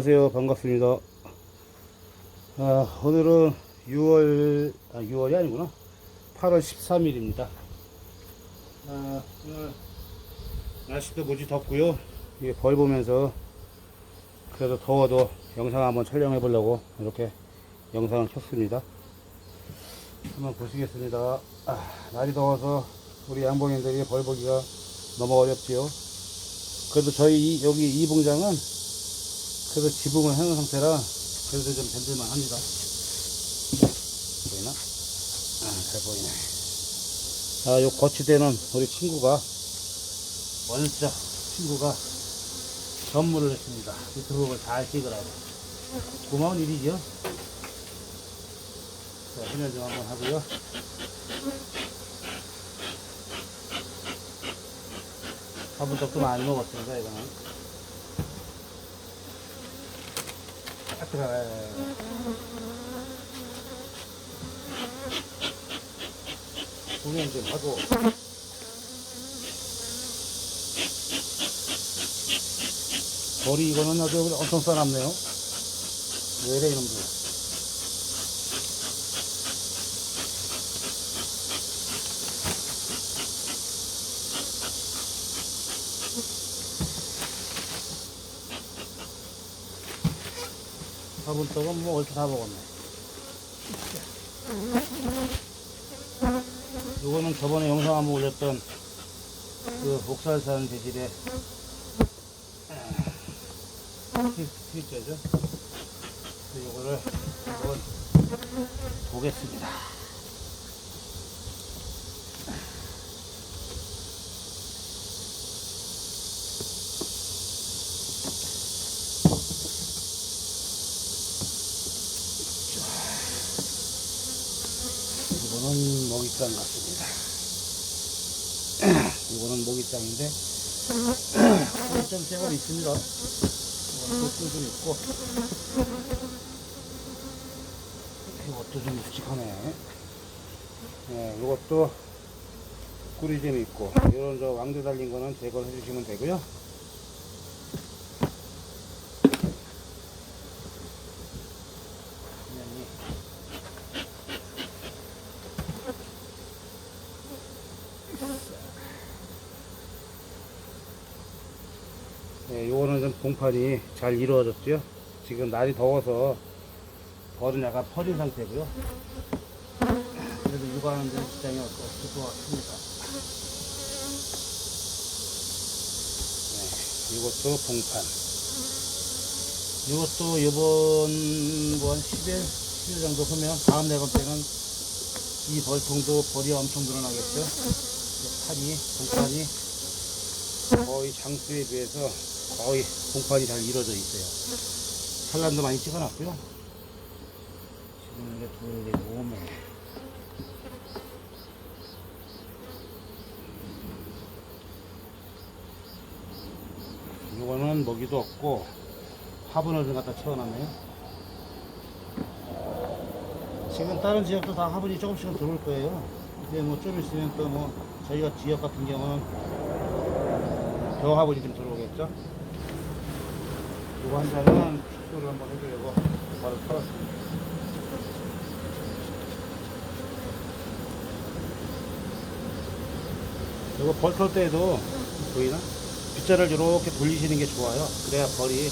네, 안녕하세요. 반갑습니다. 아, 오늘은 6월, 아, 6월이 아니구나. 8월 13일입니다. 아, 오늘 날씨도 무지 덥고요. 이게 벌 보면서 그래도 더워도 영상 한번 촬영해 보려고 이렇게 영상을 켰습니다. 한번 보시겠습니다. 아, 날이 더워서 우리 양봉인들이 벌 보기가 너무 어렵지요. 그래도 저희 이- 여기 이 봉장은 그래도 지붕을 해놓은 상태라 그래도 좀 견딜만 합니다. 보이나? 아, 잘 보이네. 아, 요 거치대는 우리 친구가, 원자 친구가 선물을 했습니다. 유튜브를 잘 찍으라고. 고마운 일이죠. 자, 훈련 좀 한번 하고요. 화분떡도 많이 먹었습니다, 이거는. 들어가요. 공연 좀 하고. 머리 이거는 아주 엄청 싸납네요. 왜 이래, 이놈들. 화분떡은 뭐 얼추 다 먹었네. 요거는 저번에 영상 한번 올렸던 그 목살산 재질의 스티커죠. 요거를 한번 보겠습니다. 이거는 모기장 같습니다. 이거는 모기장인데 좀 제법 있습니다. 이것도 좀 있고 이것도 좀 묵직하네. 네, 이것도 꿀이 좀 있고 이런 저 왕대 달린 거는 제거해 주시면 되고요. 요거는 좀 봉판이 잘 이루어졌죠. 지금 날이 더워서 벌은 약간 퍼진 상태고요. 그래도 육아하는 데는 지장이 없을 것 같습니다. 네, 이것도 봉판. 이것도 이번 뭐 한 10일, 10일 정도 하면 다음 내건 때는 이 벌통도 벌이 엄청 늘어나겠죠. 이 판이, 봉판이 거의 장수에 비해서 거의 공판이 잘 이루어져 있어요. 산란도 많이 찍어놨고요. 지금 이게 둘이 몸에 이거는 먹이도 없고 화분을 좀 갖다 채워놨네요. 지금 다른 지역도 다 화분이 조금씩은 들어올 거예요. 이제 뭐 좀 있으면 또 뭐 저희가 지역 같은 경우는 벼 화분이 좀 들어오겠죠. 한 잔은 축소를 한번 해주려고 바로 털었습니다. 이거 벌털 때에도 보이나? 빗자를 이렇게 돌리시는 게 좋아요. 그래야 벌이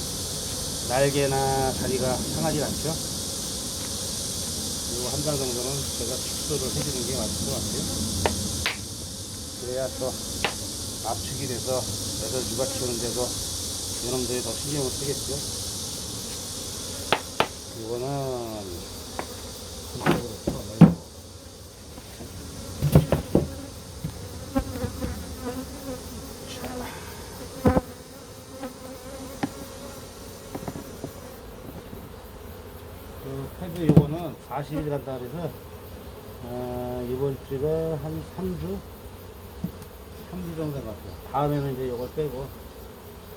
날개나 다리가 상하지 않죠. 이거 한장 정도는 제가 축소를 해주는 게 맞을 것 같아요. 그래야 또 압축이 돼서 애들 육아 키우는데도 이놈들이 더 신경을 쓰겠죠. 이거는 그 패드 요거는 40일 간다 그래서 어, 이번 주가 한 3주 3주 정도 된 것 같아요. 다음에는 이제 이걸 빼고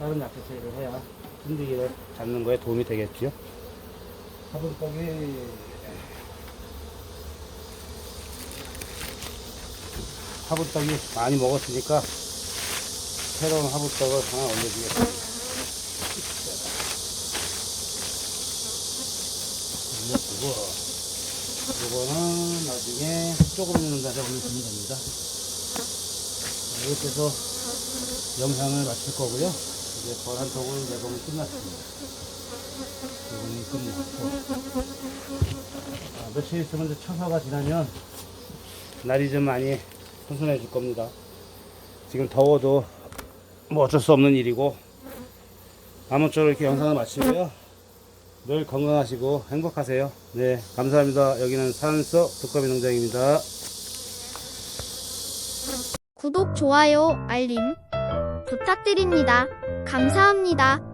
다른 약재채를 해야 흔들기를 잡는 거에 도움이 되겠지요. 화분고기 화분떡이 많이 먹었으니까 새로운 화분떡을 하나 올려주겠습니다. 올려주고 이거는 나중에 조금 있는 날에 올려주면 됩니다. 이렇게 해서 영상을 마칠 거고요. 이제 벌한 통은 내보면 끝났습니다. 이거는 끝났고. 아, 며칠 있으면 이제 처서가 지나면 날이 좀 많이 선선해질 겁니다. 지금 더워도 뭐 어쩔 수 없는 일이고 아무쪼록 이렇게 영상을 마치고요. 늘 건강하시고 행복하세요. 네, 감사합니다. 여기는 산서 두꺼비 농장입니다. 구독, 좋아요, 알림 부탁드립니다. 감사합니다.